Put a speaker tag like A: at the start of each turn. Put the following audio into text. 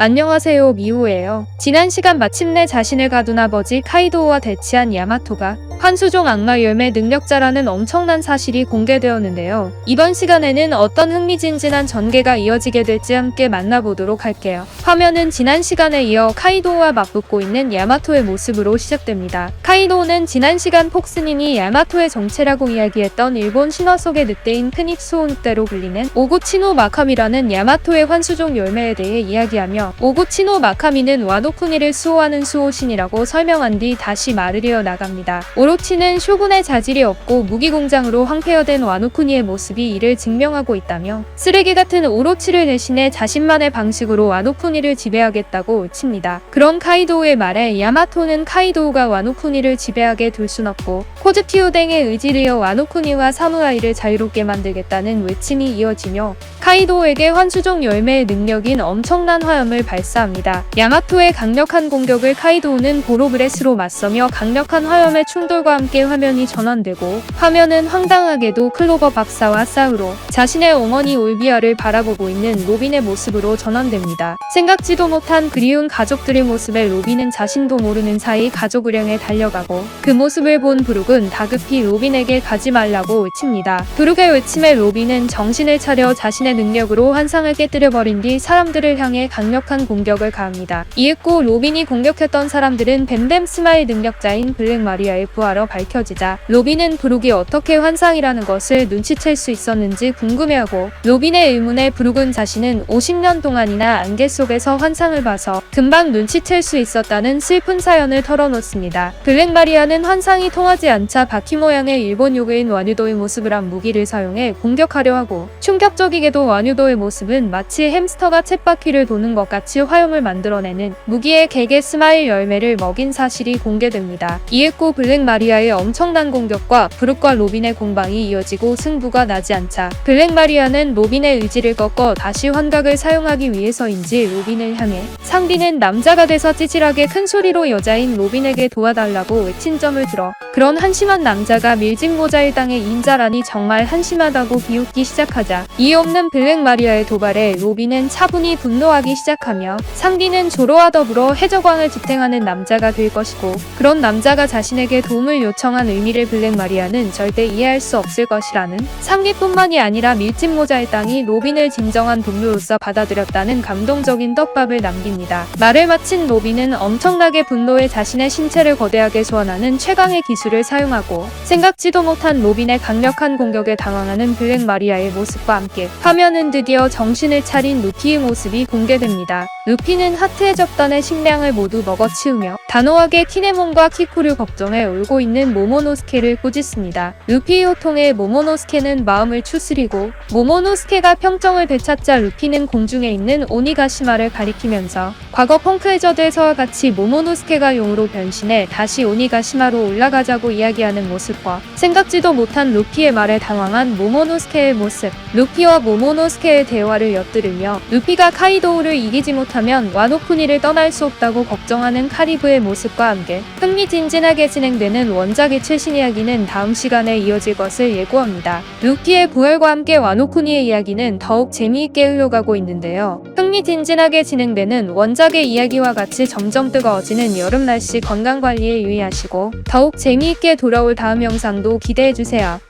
A: 안녕하세요 미호예요. 지난 시간 마침내 자신을 가둔 아버지 카이도우와 대치한 야마토가 환수종 악마 열매 능력자라는 엄청난 사실이 공개되었는데요. 이번 시간에는 어떤 흥미진진한 전개가 이어지게 될지 함께 만나보도록 할게요. 화면은 지난 시간에 이어 카이도우와 맞붙고 있는 야마토의 모습으로 시작됩니다. 카이도우는 지난 시간 폭스님이 야마토의 정체라고 이야기했던 일본 신화 속의 늑대인 크닉스오 늑대로 불리는 오구치노 마카미라는 야마토의 환수종 열매에 대해 이야기하며 오구치노 마카미는 와노쿠니를 수호하는 수호신이라고 설명한 뒤 다시 말을 이어 나갑니다. 오로치는 쇼군의 자질이 없고 무기공장으로 황폐화된 와노쿠니의 모습이 이를 증명하고 있다며 쓰레기 같은 오로치를 대신해 자신만의 방식으로 와노쿠니를 지배하겠다고 외칩니다. 그런 카이도우의 말에 야마토는 카이도우가 와노쿠니를 지배하게 둘 순 없고 코즈키우댕의 의지를 이어 와노쿠니와 사무라이를 자유롭게 만들겠다는 외침이 이어지며 카이도우에게 환수종 열매의 능력인 엄청난 화염을 발사합니다. 야마토의 강력한 공격을 카이도우는 보로브레스로 맞서며 강력한 화염의 충돌 과 함께 화면이 전환되고 화면은 황당하게도 클로버 박사와 싸우로 자신의 어머니 올비아를 바라보고 있는 로빈의 모습으로 전환됩니다. 생각지도 못한 그리운 가족들의 모습에 로빈은 자신도 모르는 사이 가족을 향해 달려가고 그 모습을 본 브룩은 다급히 로빈에게 가지 말라고 외칩니다. 브룩의 외침에 로빈은 정신을 차려 자신의 능력으로 환상을 깨뜨려버린 뒤 사람들을 향해 강력한 공격을 가합니다. 이윽고 로빈이 공격했던 사람들은 뱀뱀 스마일 능력자인 블랙 마리아의 부하 로 밝혀지자 로빈은 브룩이 어떻게 환상이라는 것을 눈치챌 수 있었는지 궁금해하고 로빈의 의문에 브룩은 자신은 50년 동안이나 안개 속에서 환상을 봐서 금방 눈치챌 수 있었다는 슬픈 사연을 털어놓습니다. 블랙 마리아는 환상이 통하지 않자 바퀴 모양의 일본 요괴인 와뉴도의 모습을 한 무기를 사용해 공격하려 하고 충격적이게도 와뉴도의 모습은 마치 햄스터가 쳇바퀴를 도는 것 같이 화염을 만들어내는 무기의 개개 스마일 열매를 먹인 사실이 공개됩니다. 이윽고 블랙 마리아 의 엄청난 공격과 브룩과 로빈의 공방이 이어지고 승부가 나지 않자 블랙 마리아는 로빈의 의지를 꺾어 다시 환각을 사용하기 위해서인지 로빈을 향해 상비는 남자가 돼서 찌질하게 큰 소리로 여자인 로빈에게 도와달라고 외친 점을 들어 그런 한심한 남자가 밀짚 모자일 땅의 인자라니 정말 한심하다고 비웃기 시작하자 이해 없는 블랙 마리아의 도발에 로빈은 차분히 분노하기 시작하며 상디는 조로와 더불어 해적왕을 지탱하는 남자가 될 것이고 그런 남자가 자신에게 도움을 요청한 의미를 블랙 마리아는 절대 이해할 수 없을 것이라는 상기뿐만이 아니라 밀짚 모자의 땅이 로빈을 진정한 동료로서 받아들였다는 감동적인 떡밥을 남깁니다. 말을 마친 로빈은 엄청나게 분노해 자신의 신체를 거대하게 소환하는 최강의 기술 을 사용하고 생각지도 못한 로빈의 강력한 공격에 당황하는 블랙 마리아의 모습과 함께 화면은 드디어 정신을 차린 루피의 모습이 공개됩니다. 루피는 하트의 접단의 식량을 모두 먹어치우며 단호하게 키네몬과 키쿠를 걱정해 울고 있는 모모노스케를 꾸짖습니다. 루피의 호통에 모모노스케는 마음을 추스리고 모모노스케가 평정을 되찾자 루피는 공중에 있는 오니가시마를 가리키면서 과거 펑크해저드에서와 같이 모모노스케가 용으로 변신해 다시 오니가시마로 올라가자고 이야기하는 모습과 생각지도 못한 루피의 말에 당황한 모모노스케의 모습 루피와 모모노스케의 대화를 엿들으며 루피가 카이도우를 이기지 못 하면 와노쿠니를 떠날 수 없다고 걱정하는 카리브의 모습과 함께 흥미진진하게 진행되는 원작의 최신 이야기는 다음 시간에 이어질 것을 예고합니다. 루피의 부활과 함께 와노쿠니의 이야기는 더욱 재미있게 흘러가고 있는데요. 흥미진진하게 진행되는 원작의 이야기와 같이 점점 뜨거워지는 여름 날씨 건강 관리에 유의하시고 더욱 재미있게 돌아올 다음 영상도 기대해주세요.